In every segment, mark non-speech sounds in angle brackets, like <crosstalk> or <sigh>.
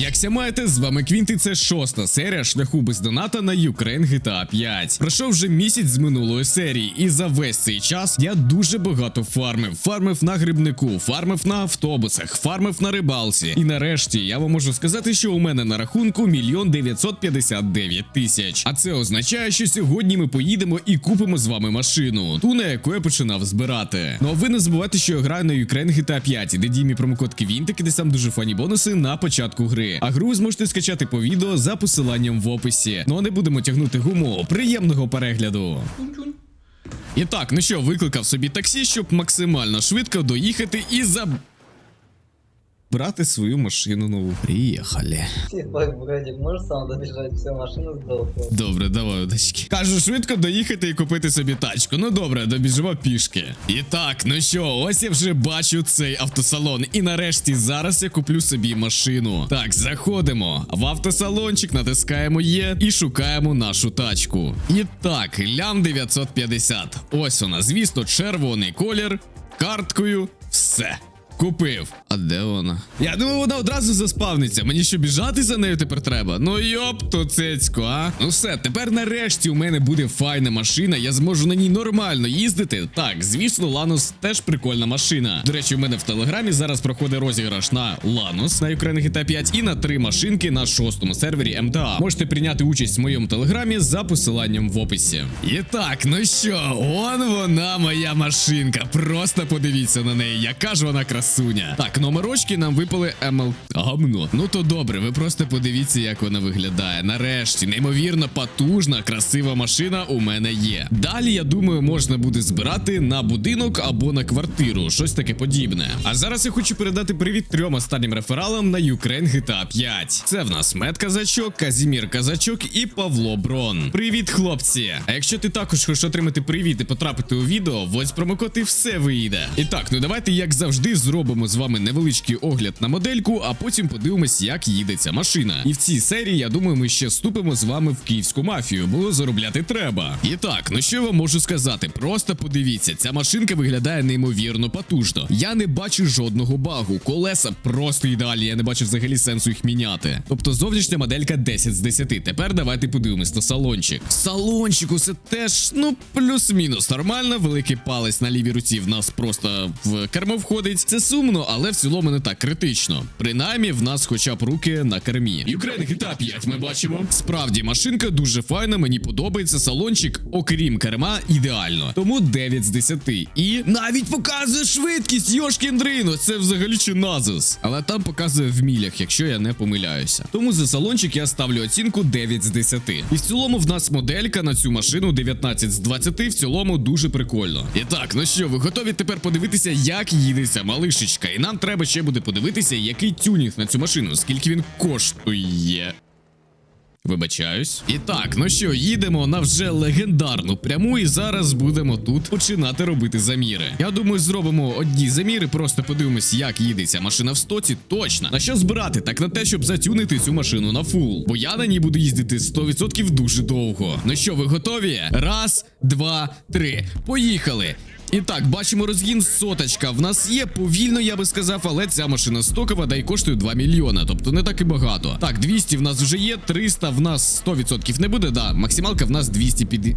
Якся маєте, з вами Квінти, це шоста серія шляху без доната на Ukraine GTA 5. Пройшов вже місяць з минулої серії, і за весь цей час я дуже багато фармив. Фармив на грибнику, фармив на автобусах, фармив на рибалці. І нарешті я вам можу сказати, що у мене на рахунку мільйон 959 тисяч. А це означає, що сьогодні ми поїдемо і купимо з вами машину, ту на яку я починав збирати. Ну а ви не забувайте, що я граю на Ukraine GTA 5, де діє мій промокод Квінтик, де там дуже фані бонуси на початку гри. А гру зможете скачати по відео за посиланням в описі. Ну а не будемо тягнути гуму. Приємного перегляду. І так, ну що, викликав собі таксі, щоб максимально швидко доїхати і забрати свою машину нову. Приїхали. Ебать, Брэдик, можешь сам добежать? Все, машина сдохла. Добре, давай, удачки. Кажу, швидко доїхати і купити собі тачку. Ну добре, добіжимо пішки. І так, ну що, ось я вже бачу цей автосалон. І нарешті зараз я куплю собі машину. Так, заходимо в автосалончик, натискаємо Є і шукаємо нашу тачку. І так, лям 950. Ось вона, звісно, червоний колір, карткою, все. Купив. А де вона? Я думаю, вона одразу заспавниться. Мені що біжати за нею тепер треба? Ну йоп, то цецько, а? Ну все, тепер нарешті у мене буде файна машина. Я зможу на ній нормально їздити. Так, звісно, Ланос теж прикольна машина. До речі, у мене в телеграмі зараз проходить розіграш на Ланос на Ukraine GTA 5 і на три машинки на шостому сервері МТА. Можете прийняти участь в моєму телеграмі за посиланням в описі. І так, ну що, он вона моя машинка. Просто подивіться на неї, яка ж вона красуня. Так, номерочки нам випали МЛ гамно. Ну то добре, ви просто подивіться, як вона виглядає. Нарешті, неймовірно потужна, красива машина у мене є. Далі, я думаю, можна буде збирати на будинок або на квартиру, щось таке подібне. А зараз я хочу передати привіт трьом останнім рефералам на Ukraine GTA 5. Це в нас Мед Казачок, Казімір Казачок і Павло Брон. Привіт, хлопці! А якщо ти також хочеш отримати привіт і потрапити у відео, вось промокод і все вийде. І так, ну давайте, як завжди, зробимо з вами невеличкий огляд на модельку, а потім подивимось, як їде ця машина. І в цій серії, я думаю, ми ще вступимо з вами в київську мафію, бо заробляти треба. І так, ну що я вам можу сказати? Просто подивіться, ця машинка виглядає неймовірно потужно. Я не бачу жодного багу. Колеса просто ідеальні, я не бачу взагалі сенсу їх міняти. Тобто зовнішня моделька 10 з 10. Тепер давайте подивимось на салончик. В салончику це теж, ну, плюс-мінус нормально. Великий палець на лівій руці в нас просто в кермо входить. Це сумно, але в цілому не так критично. Принаймні, в нас хоча б руки на кермі. Ukraine GTA 5 ми бачимо. Справді, машинка дуже файна, мені подобається. Салончик, окрім керма, ідеально. Тому 9 з 10. І навіть показує швидкість, Йошкін Дрину. Це взагалі чи назис. Але там показує в мілях, якщо я не помиляюся. Тому за салончик я ставлю оцінку 9 з 10. І в цілому в нас моделька на цю машину 19 з 20. В цілому дуже прикольно. І так, ну що, ви готові тепер подивитися, як їдеться малишечка? І нам треба ще буде подивитися, який тюнінг на цю машину, скільки він коштує. Вибачаюсь. І так, ну що, їдемо на вже легендарну пряму, і зараз будемо тут починати робити заміри. Я думаю, зробимо одні заміри, просто подивимось, як їде ця машина в стоці. Точно. На що збирати? Так на те, щоб затюнити цю машину на фул. Бо я на ній буду їздити 100% дуже довго. Ну що, ви готові? Раз, два, три. Поїхали. І так, бачимо розгін соточка. В нас є повільно, я би сказав, але ця машина стокова да й коштує 2 мільйона, тобто не так і багато. Так, 200 в нас вже є, 300 в нас 100% не буде, да. Максималка в нас 250.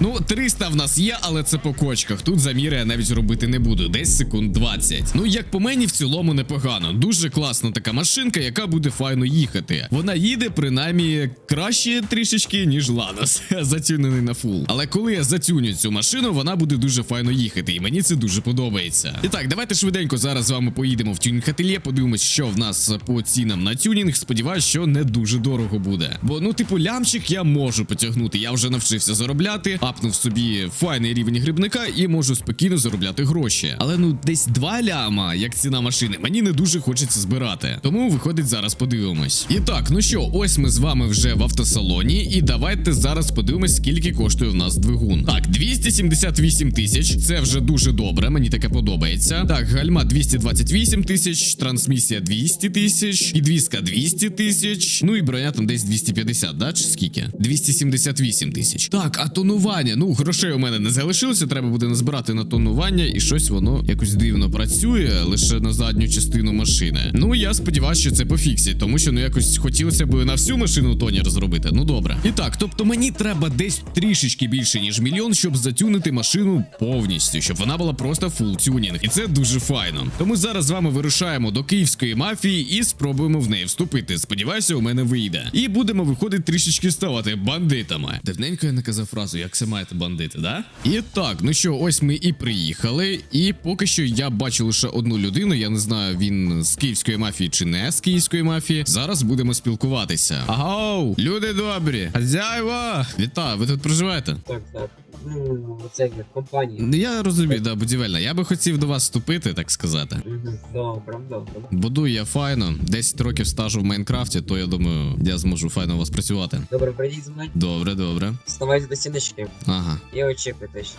Ну, 300 в нас є, але це по кочках. Тут заміри я навіть робити не буду. Десь секунд 20. Ну, як по мені, в цілому непогано. Дуже класна така машинка, яка буде файно їхати. Вона їде, принаймні, краще трішечки, ніж Ланос, <laughs> затюнений на фул. Але коли я затюню цю машину, вона буде дуже файно їхати, і мені це дуже подобається. І так, давайте швиденько зараз з вами поїдемо в тюнінг ательє, подивимось, що в нас по цінам на тюнінг. Сподіваюсь, що не дуже дорого буде. Бо, ну, типу, лямчик я можу потягнути. Я вже навчився заробляти, апнув собі файний рівень грибника і можу спокійно заробляти гроші. Але ну десь 2 ляма, як ціна машини, мені не дуже хочеться збирати. Тому виходить зараз подивимось. І так, ну що, ось ми з вами вже в автосалоні, і давайте зараз подивимось, скільки коштує в нас двигун. Так, 278 тисяч. Це вже дуже добре. Мені таке подобається. Так, гальма 228 тисяч, трансмісія 200 тисяч, підвізка 200 тисяч. Ну і броня там десь 250, да? Чи скільки? 278 тисяч. Тисяч. Так, а тонування. Ну, грошей у мене не залишилося. Треба буде назбирати на тонування, і щось воно якось дивно працює лише на задню частину машини. Ну я сподіваюся, що це пофіксять, тому що ну якось хотілося б на всю машину тонір зробити. Ну добре. І так, тобто мені треба десь трішечки більше ніж мільйон, щоб затюнити машину повністю, щоб вона була просто фул тюнінг. І це дуже файно. Тому зараз з вами вирушаємо до київської мафії і спробуємо в неї вступити. Сподіваюся, у мене вийде. І будемо виходити трішечки ставати бандитами. Давненько я наказав фразу, як це маєте бандити, да? І так, ну що, ось ми і приїхали. І поки що я бачу лише одну людину. Я не знаю, він з київської мафії чи не з київської мафії. Зараз будемо спілкуватися. Агау, люди добрі, хазяїва! Вітаю, ви тут проживаєте? Так, так. Ну, це як компанії. Ну, Я розумію, да, будівельна. Я би хотів до вас вступити, так сказати. Мгм, Добре, добре. Будую я файно. 10 років стажу в Майнкрафті, то я думаю, я зможу файно у вас працювати. Добре, прийдіть зі мною. Добре, добре. Вставайте до стіночки Ага. і очікуйте. ще.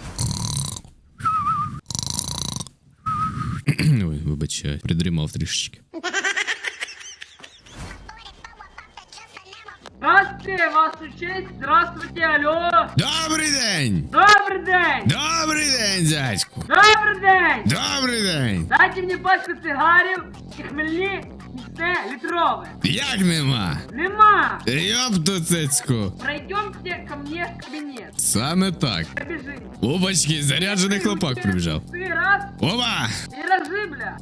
Ой, вибачай, придрімав трішечки. Здравствуйте, вашу честь. Здравствуйте, алло. Добрий день! Добрый день. Добрий день, дядьку! Добрый день. Добрий день! Дайте мне пачку цигарів і хмельні міцне літрове. Як нема? Нема. Йопту цицьку! Пройдемте ко мне в кабинет. Саме так. Побежи. Опачки, заряджений хлопак прибіжав. Ты раз Опа! и разжибля.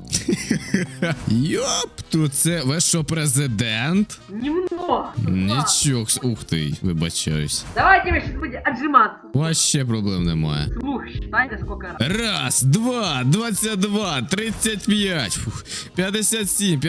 Йопту, це ви що, президент? Немного. Нічого, с- ух ти, вибачаюсь. Давайте вы сейчас будете отжиматься. Вообще проблем немає. Слух, считайте сколько раз. Раз, два, 22, 35, фух, 57,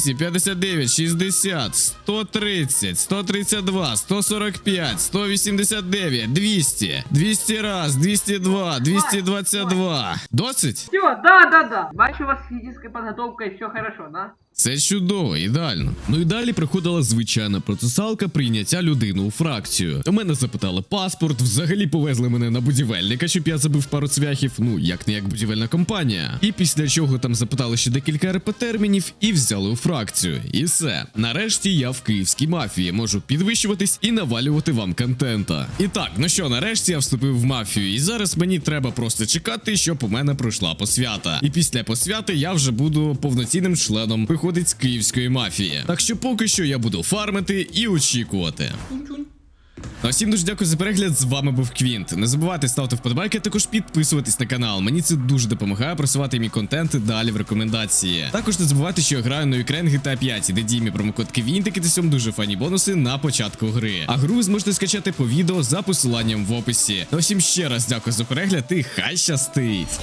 58, 59, 60, 130, 132, 145, 189, 200, 200 раз, 202, 222. Досить? Все, да, да, да. Бачу, вас с физической подготовкой все хорошо, да? Це чудово, ідеально. Ну і далі приходила звичайна процесалка прийняття людини у фракцію. У мене запитали паспорт, взагалі повезли мене на будівельника, щоб я забив пару цвяхів. Ну як не як будівельна компанія. І після чого там запитали ще декілька РП термінів і взяли у фракцію. І все. Нарешті я в київській мафії можу підвищуватись і навалювати вам контента. І так, ну що, нарешті я вступив в мафію, і зараз мені треба просто чекати, щоб у мене пройшла посвята. І після посвяти я вже буду повноцінним членом виходить з київської мафії. Так що поки що я буду фармити і очікувати. А всім дуже дякую за перегляд. З вами був Квінт. Не забувайте ставити вподобайки, а також підписуватись на канал. Мені це дуже допомагає просувати мій контент далі в рекомендації. Також не забувайте, що я граю на Ukraine GTA 5, де діє мій промокод Квінт, і кидасьом дуже фані бонуси на початку гри. А гру ви зможете скачати по відео за посиланням в описі. Ну, а всім ще раз дякую за перегляд і хай щастить!